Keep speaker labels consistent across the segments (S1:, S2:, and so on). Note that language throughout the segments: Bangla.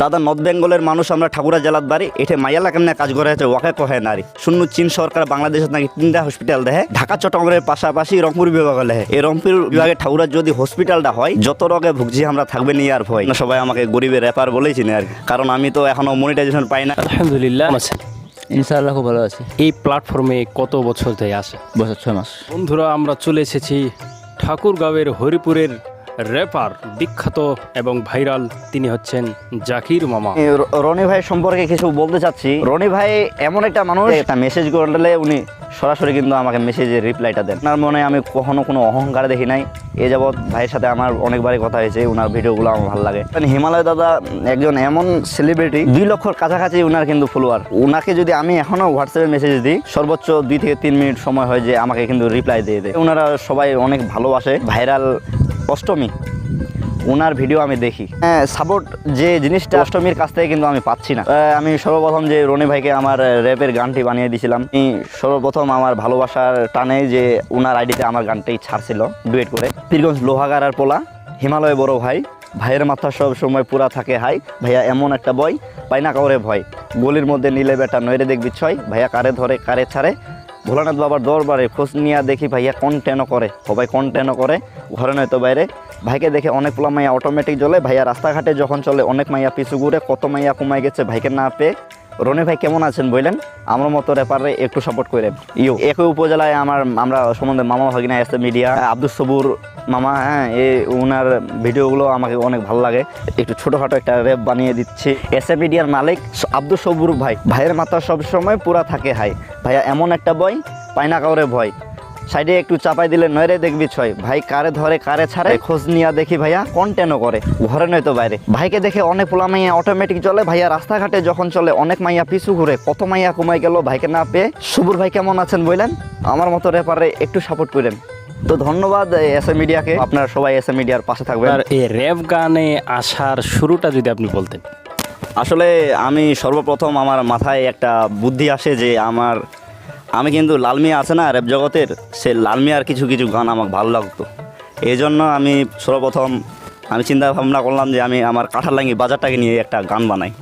S1: দাদা নর্থ বেঙ্গলের মানুষ আমরা ঠাকুরা জেলার বাড়ি। এঠে মাইয়ালা কেমনে কাজ করে আছে ওয়াকে কহে নারী। শূন্য চীন সরকার বাংলাদেশের নাকি তিনটা হসপিটাল দেহে ঢাকা চট্টগ্রামের পাশাপাশি রংপুর বিভাগ লেহে এই রংপুর বিভাগে ঠাকুরার যদি হসপিটালটা হয় যত রোগে ভুগছি আমরা থাকবে নিয়ে আর ভয়। না সবাই আমাকে গরিবের র্যাপার বলেই চিনে আর কারণ আমি তো এখনও মনিটাইজেশন পাই না।
S2: আলহামদুলিল্লাহ।
S3: ইনশাআল্লাহ খুব ভালো আছি।
S2: এই প্ল্যাটফর্মে কত বছর ধরে আসে
S3: বছর ছয় মাস।
S2: বন্ধুরা আমরা চলে এসেছি ঠাকুরগাঁওয়ের হরিপুরের র্যাপার বিখ্যাত এবং ভাইরাল তিনি হচ্ছেন জাকির মামা।
S1: রনি ভাই সম্পর্কে কিছু বলতে চাচ্ছি। রনি ভাই এমন একটা মানুষ, একটা মেসেজ করলে উনি সরাসরি কিন্তু আমাকে মেসেজের রিপ্লাইটা দেন। ওনার মনে আমি কখনো কোনো অহংকার দেখি নাই। এ যাবৎ ভাইয়ের সাথে আমার অনেকবারই কথা হয়েছে ওনার ভিডিওগুলো আমার ভালো লাগে। কারণ হিমালয় দাদা একজন এমন সেলিব্রিটি দুই লক্ষর কাছাকাছি ওনার কিন্তু ফলোয়ার ওনাকে যদি আমি এখনও হোয়াটসঅ্যাপে মেসেজ দিই, সর্বোচ্চ দুই থেকে তিন মিনিট সময় হয় যে আমাকে কিন্তু রিপ্লাই দিয়ে দেয়। ওনারা সবাই অনেক ভালোবাসে ভাইরাল অষ্টমী। ওনার ভিডিও আমি দেখি। হ্যাঁ সাপোর্ট যে জিনিসটা অষ্টমীর কাছ থেকে কিন্তু আমি পাচ্ছি না। আমি সর্বপ্রথম যে রনি ভাইকে আমার র্যাপের গানটি বানিয়ে দিয়েছিলাম আমি সর্বপ্রথম আমার ভালোবাসার টানে যে ওনার আইডিতে আমার গানটাই ছাড়ছিল ডুয়েট করে। পীরগঞ্জ লোহাগাড়ার পোলা হিমালয় বড় ভাই ভাইয়ের মাথা সব সময় পুরা থাকে হাই ভাইয়া এমন একটা বই পাই না কাউরে ভয়। গলির মধ্যে নিলে বেটা নইরে দেখবি ছয় ভাইয়া কারে ধরে কারে ছাড়ে ভোলানাথ বাবার দরবারে খোঁজ নিয়ে দেখি ভাইয়া কোন টেনও করে। সবাই কোন টেনও করে। ঘরে নয়তো বাইরে। ভাইকে দেখে অনেক পোলা মাইয়া অটোমেটিক জ্বলে। ভাইয়া রাস্তাঘাটে যখন চলে, অনেক মাইয়া পিছু ঘুরে কত মাইয়া কমাই গেছে ভাইকে না পেয়ে রনি ভাই কেমন আছেন বললেন আমার মতো রেপারে একটু সাপোর্ট করে ইউ একই উপজেলায় আমার আমরা সম্বন্ধে মামা ভাগিনা এসে মিডিয়া আব্দুল সবুর মামা হ্যাঁ এ ওনার ভিডিওগুলো আমাকে অনেক ভালো লাগে। একটু ছোটোখাটো একটা রেপ বানিয়ে দিচ্ছি। এস মিডিয়ার মালিক আব্দুল সবুর ভাই। ভাইয়ের মাথা সবসময় পুরা থাকে হাই। ভাইয়া এমন একটা বই পায় না কাউরে ভয়। সাইডে একটু চাপাই দিলে নয়রে দেখবি ছয়। ভাই কারে ধরে কারে ছাড়ে? খোঁজ নিয়ে দেখি ভাইয়া কন্টেনও করে। ঘরে নয়তো বাইরে। ভাইকে দেখে অনেক পোলা মাইয়া অটোমেটিক চলে। ভাইয়া রাস্তাঘাটে যখন চলে অনেক মাইয়া পিছু ঘুরে। কত মাইয়া কমাই গেল ভাইকে না পেয়ে। সুবুর ভাই কেমন আছেন বললেন আমার মতো রেপারে একটু সাপোর্ট করেন। তো ধন্যবাদ এস এ মিডিয়াকে আপনারা সবাই এস এ মিডিয়ার পাশে থাকবেন।
S2: আর এই র্যাপ গানে আসার শুরুটা যদি আপনি বলতেন।
S1: আসলে আমি সর্বপ্রথম আমার মাথায় একটা বুদ্ধি আসে যে আমার আমি কিন্তু লালমিয়া আছে না র্যাপ জগতের, সে লালমিয়ার কিছু কিছু গান আমার ভালো লাগতো। এই জন্য আমি সর্বপ্রথম আমি চিন্তা ভাবনা করলাম যে আমি আমার কাঁঠাললাঙ্গি বাজারটাকে নিয়ে একটা গান বানাই।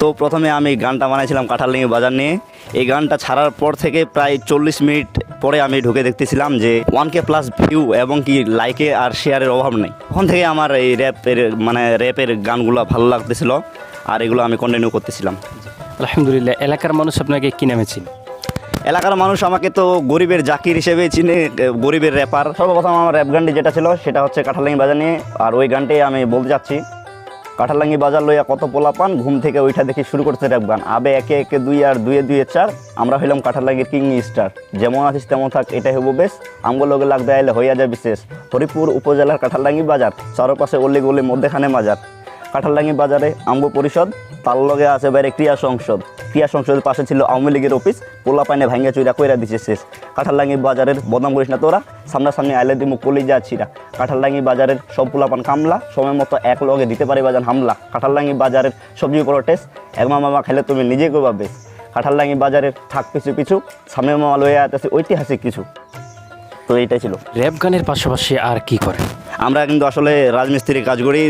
S1: তো প্রথমে আমি গানটা বানাইছিলাম কাঁঠাললাঙ্গি বাজার নিয়ে। এই গানটা ছাড়ার পর থেকে প্রায় চল্লিশ মিনিট পরে আমি ঢুকে দেখতেছিলাম যে ওয়ান কে প্লাস ভিউ এবং কি লাইকে আর শেয়ারের অভাব নেই। তখন থেকে আমার এই র্যাপের মানে র্যাপের গানগুলো ভালো লাগতেছিল আর এগুলো আমি কন্টিনিউ করতেছিলাম।
S2: আলহামদুলিল্লাহ, এলাকার মানুষ আপনাকে কি নামে চিনি?
S1: এলাকার মানুষ আমাকে তো গরিবের জাকির হিসেবে চিনে গরিবের র্যাপার সর্বপ্রথম আমার র্যাপ গানটি যেটা ছিল, সেটা হচ্ছে কাঁঠালাঙ্গি বাজার নিয়ে। আর ওই গানটি আমি বলতে যাচ্ছি। কাঁঠালাঙ্গি বাজার লইয়া কত পোলা পান ঘুম থেকে ওইটা দেখে শুরু করতে র্যাপ গান। আবে একে একে দুই আর দুয়ে দুয়ে চার, আমরা হইলাম কাঁঠালাঙ্গির কিং স্টার যেমন আছিস তেমন থাক, এটাই হব বেশ। আমগো লগে লাগতে আইলে হইয়া যায় বিশেষ হরিপুর উপজেলার কাঁঠালাঙ্গি বাজার, চারপাশে অলি গলি মধ্যেখানে বাজার কাঁঠালডাঙ্গি বাজারে আম্ব পরিষদ, তার লগে আছে বাইরে ক্রিয়া সংসদ। ক্রিয়া সংসদের পাশে ছিল আওয়ামী লীগের অফিস। পোলা পাইনে ভাঙ্গা চুইরা কইরা দিছে শেষ। কাঁঠালডাঙ্গি বাজারের বদনাম করিস না তোরা। সামনাসামনি আইলে দিমু কলি যা ছিরা কাঁঠালডাঙ্গি বাজারের সব পোলাপান কামলা। সময় মতো এক লগে দিতে পারি বাজান হামলা। কাঁঠালডাঙ্গি বাজারের সবজি করো টেস্ট। এক মামা খাইলে তুমি নিজে করবা বেশ। কাঁঠালডাঙ্গি বাজারের থাক পিছু পিছু সামনে মামা লইয়া আছে ঐতিহাসিক কিছু। তো এইটাই ছিল।
S2: র্যাপ গানের পাশাপাশি আর কি করেন
S1: আমরা কিন্তু আসলে রাজমিস্ত্রির কাজ করি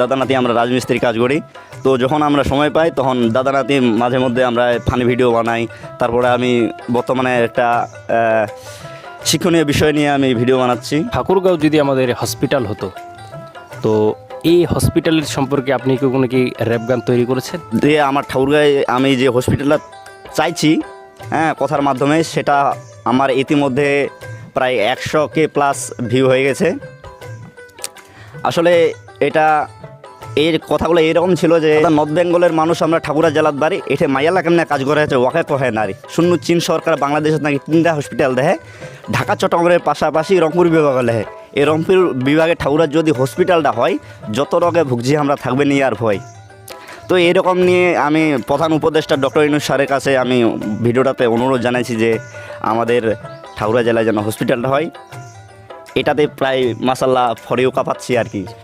S1: দাদা নাতি আমরা রাজমিস্ত্রির কাজ করি। তো যখন আমরা সময় পাই তখন দাদা নাতি মাঝে মধ্যে আমরা ফানি ভিডিও বানাই। তারপরে আমি বর্তমানে একটা শিক্ষণীয় বিষয় নিয়ে আমি ভিডিও বানাচ্ছি।
S2: ঠাকুরগাঁও যদি আমাদের হসপিটাল হতো তো এই হসপিটালের সম্পর্কে আপনি কি কোনো কি র্যাপ গান তৈরি করেছেন?
S1: দিয়ে আমার ঠাকুরগাঁয়ে আমি যে হসপিটালটা চাইছি হ্যাঁ কথার মাধ্যমে সেটা আমার ইতিমধ্যে প্রায় একশো কে প্লাস ভিউ হয়ে গেছে। আসলে এটা, এর কথাগুলো এরকম ছিল যে নর্থ বেঙ্গলের মানুষ আমরা ঠাকুরা জেলার বাড়ি এটা মাইয়ালা কেমনে কাজ করে আছে, ওয়াকে কহে নারী। শূন্য চীন সরকার বাংলাদেশের নাকি তিনটা হসপিটাল দেহে, ঢাকা, চট্টগ্রামের পাশাপাশি রংপুর বিভাগে লেহে। এই রংপুর বিভাগে ঠাকুরার যদি হসপিটালটা হয়, যত রোগে ভুগছি আমরা থাকবে নিয়ে আর ভয়। তো এরকম নিয়ে আমি প্রধান উপদেষ্টা ডক্টর ইনুস স্যারের কাছে আমি ভিডিওটাতে অনুরোধ জানাইছি যে, আমাদের ঠাকুরা জেলায় যেন হসপিটালটা হয়। এটাতে প্রায় মাসাল্লাহ ফরেও কাঁপাচ্ছি আর কি।